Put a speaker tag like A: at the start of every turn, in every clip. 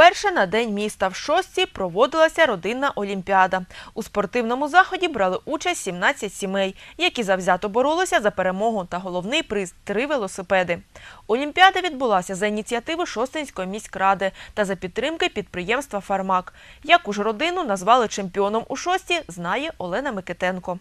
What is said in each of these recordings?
A: Вперше на День міста в Шостці проводилася родинна олімпіада. У спортивному заході брали участь 17 сімей, які завзято боролися за перемогу та головний приз – три велосипеди. Олімпіада відбулася за ініціативи Шостинської міськради та за підтримки підприємства «Фармак». Яку ж родину назвали чемпіоном у Шостці, знає Олена Микитенко.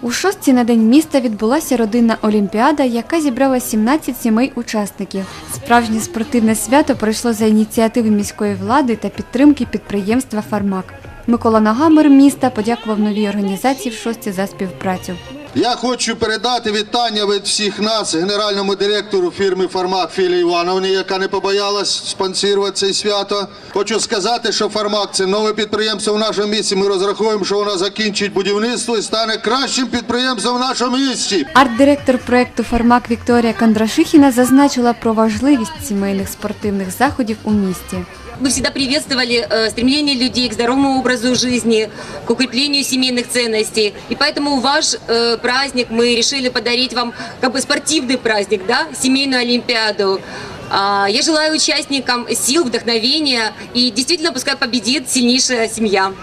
B: У шостці на День міста відбулася родинна олімпіада, яка зібрала 17 сімей учасників. Справжнє спортивне свято пройшло за ініціативи міської влади та підтримки підприємства «Фармак». Микола Нагамер міста подякував новій організації в шості за співпрацю.
C: Я хочу передати вітання від всіх нас, генеральному директору фірми Фармак Філі Івановні, яка не побоялась спонсорувати це свято. Хочу сказати, що Фармак це нове підприємство в нашому місті. Ми розраховуємо, що воно закінчить будівництво і стане кращим підприємством в нашому місті.
B: Арт-директор проєкту «Фармак» Вікторія Кондрашихіна зазначила про важливість сімейних спортивних заходів у місті.
D: Мы всегда приветствовали э, стремление людей к здоровому образу жизни, к укреплению семейных ценностей. И поэтому ваш э, праздник мы решили подарить вам как бы спортивный праздник, да, семейную Олимпиаду. А, Я желаю участникам сил, вдохновения и действительно пускай победит сильнейшая семья.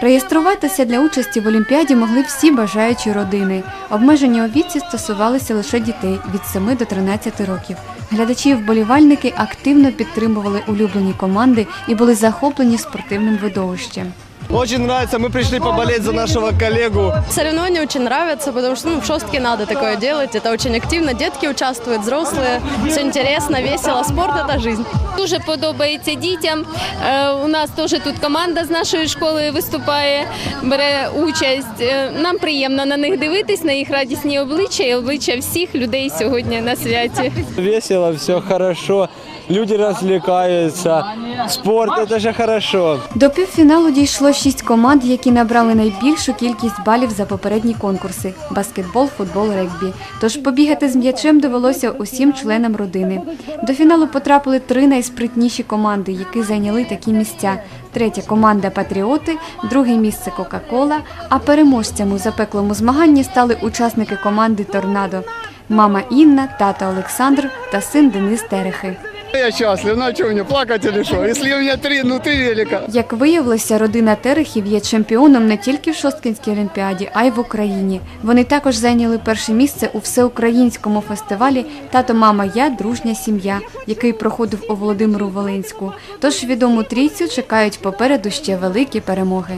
B: Реєструватися для участі в Олімпіаді могли всі бажаючі родини. Обмеження у віці стосувалися лише дітей від 7 до 13 років. Глядачі і вболівальники активно підтримували улюблені команди і були захоплені спортивним видовищем.
E: Очень нравится, мы пришли поболеть за нашего коллегу.
F: Соревнования очень нравятся, потому что ну, в шостке надо такое делать. Это очень активно. Детки участвуют, взрослые. Все интересно, весело. Спорт – это жизнь.
G: Дуже подобається дітям. Е, У нас теж тут команда з нашої школи виступає, бере участь. Е, Нам приємно на них дивитись, на їх радісні обличчя і обличчя всіх людей сьогодні на святі.
E: Весело, все хорошо, люди развлекаются. Спорт – это же хорошо.
B: До півфіналу дійшло шість команд, які набрали найбільшу кількість балів за попередні конкурси – баскетбол, футбол, регбі. Тож побігати з м'ячем довелося усім членам родини. До фіналу потрапили три найспритніші команди, які зайняли такі місця. Третя команда Патріоти, друге місце Кока-Кола, а переможцями у запеклому змаганні стали учасники команди Торнадо. Мама Інна, тата Олександр та син Денис Терехи.
E: Я счастлив, ну а что мне, плакать или что? Если у меня три, ну три велика.
B: Як виявилося, родина Терехів є чемпіоном не тільки в Шосткинській олімпіаді, а й в Україні. Вони також зайняли перше місце у всеукраїнському фестивалі Тато, мама, я дружня сім'я, який проходив у Володимиру Волинську. Тож відому трійцю чекають попереду ще великі перемоги.